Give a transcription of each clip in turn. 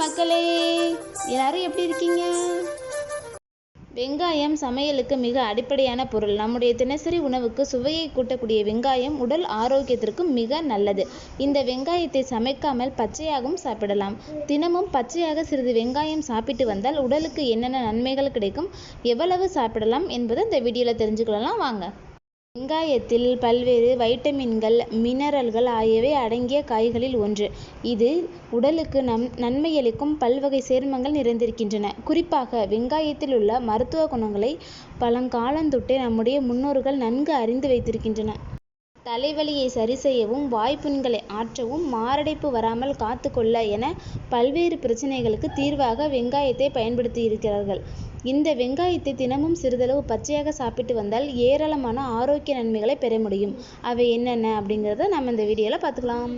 மக்களே எல்லாரும் எப்படி இருக்கீங்க? வெங்காயம் சமையலுக்கு மிக அடிப்படையான பொருள். நம்முடைய தினசரி உணவுக்கு சுவையை கூட்டக்கூடிய வெங்காயம் உடல் ஆரோக்கியத்திற்கு மிக நல்லது. இந்த வெங்காயத்தை சமைக்காமல் பச்சையாகவும் சாப்பிடலாம். தினமும் பச்சையாக சிறிது வெங்காயம் சாப்பிட்டு வந்தால் உடலுக்கு என்னென்ன நன்மைகள் கிடைக்கும் எவ்வளவு சாப்பிடலாம் என்பதை இந்த வீடியோவில் தெரிஞ்சுக்கலாம் வாங்க. வெங்காயத்தில் பல்வேறு வைட்டமின்கள் மினரல்கள் ஆகியவை அடங்கிய காய்களில் ஒன்று. இது உடலுக்கு நம் நன்மையளிக்கும் பல்வகை சேர்மங்கள் நிறைந்திருக்கின்றன. குறிப்பாக வெங்காயத்தில் உள்ள மருத்துவ குணங்களை பழங்காலந்தொட்டே நம்முடைய முன்னோர்கள் நன்கு அறிந்து வைத்திருக்கின்றன தலைவலியை சரி செய்யவும் வாய்ப்புண்களை ஆற்றவும் மாரடைப்பு வராமல் காத்துக்கொள்ள என பல்வேறு பிரச்சனைகளுக்கு தீர்வாக வெங்காயத்தை பயன்படுத்தி இருக்கிறார்கள் இந்த வெங்காயத்தை தினமும் சிறிதளவு பச்சையாக சாப்பிட்டு வந்தால் ஏராளமான ஆரோக்கிய நன்மைகளை பெற முடியும். அவை என்னென்ன அப்படிங்கிறத நம்ம இந்த வீடியோவில் பார்த்துக்கலாம்.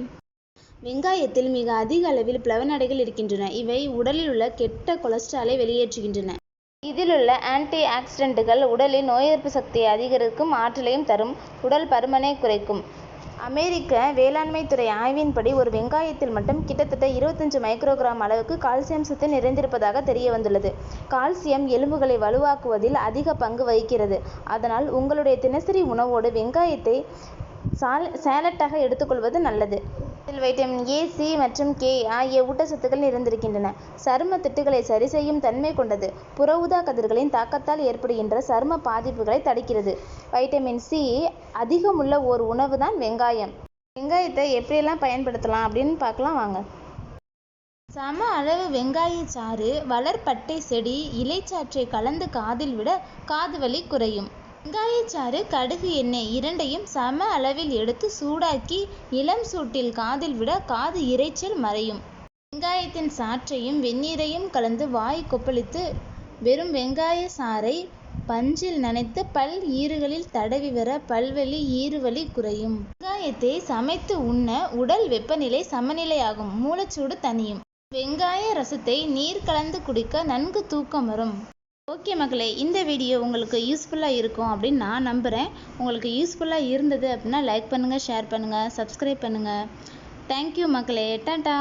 வெங்காயத்தில் மிக அதிக அளவில் பிளவனடைகள் இருக்கின்றன. இவை உடலில் உள்ள கெட்ட கொலஸ்ட்ராலை வெளியேற்றுகின்றன. இதிலுள்ள ஆன்டி ஆக்சிடென்ட்டுகள் உடலின் நோய் எதிர்ப்பு சக்தியை அதிகரிக்கும் ஆற்றலையும் தரும் உடல் பருமனை குறைக்கும். அமெரிக்க வேளாண்மை துறை ஆய்வின்படி ஒரு வெங்காயத்தில் மட்டும் கிட்டத்தட்ட இருபத்தஞ்சு மைக்ரோகிராம் அளவுக்கு கால்சியம் சத்து நிறைந்திருப்பதாக தெரிய வந்துள்ளது. கால்சியம் எலும்புகளை வலுவாக்குவதில் அதிக பங்கு வகிக்கிறது. அதனால் உங்களுடைய தினசரி உணவோடு வெங்காயத்தை சால் சேலட்டாக எடுத்துக்கொள்வது நல்லது. இதில் வைட்டமின் ஏ சி மற்றும் கே ஆகிய ஊட்டச்சத்துக்கள் நிறைந்திருக்கின்றன. சரும திட்டுகளை சரி செய்யும் தன்மை கொண்டது. புற ஊதா கதிர்களின் தாக்கத்தால் ஏற்படுகின்ற சரும பாதிப்புகளை தடுக்கிறது. வைட்டமின் சி அதிகமுள்ள ஓர் உணவு தான் வெங்காயம். வெங்காயத்தை எப்படியெல்லாம் பயன்படுத்தலாம் அப்படின்னு பார்க்கலாம் வாங்க. சம அளவு வெங்காய சாறு வளர்பட்டை செடி இலைச்சாற்றை கலந்து காதில் விட காது வலி குறையும். வெங்காயச்சாறு கடுகு எண்ணெய் இரண்டையும் சம அளவில் எடுத்து சூடாக்கி இளம் சூட்டில் காதில் விட காது இரைச்சல் மறையும். வெங்காயத்தின் சாற்றையும் வெந்நீரையும் கலந்து வாய் கொப்பளித்து வெறும் வெங்காய சாறை பஞ்சில் நனைத்து பல் ஈறுகளில் தடவி வர பல்வலி ஈறுவலி குறையும். வெங்காயத்தை சமைத்து உண்ண உடல் வெப்பநிலை சமநிலையாகும். மூலச்சூடு தணியும். வெங்காய ரசத்தை நீர் கலந்து குடிக்க நன்கு தூக்கம் வரும். ஓகே மக்களே இந்த வீடியோ உங்களுக்கு யூஸ்ஃபுல்லாக இருக்கும் அப்படின்னு நான் நம்புகிறேன் உங்களுக்கு யூஸ்ஃபுல்லாக இருந்தது அப்படின்னா லைக் பண்ணுங்கள் ஷேர் பண்ணுங்கள் சப்ஸ்கிரைப் பண்ணுங்கள் தேங்க்யூ மக்களே. டாட்டா.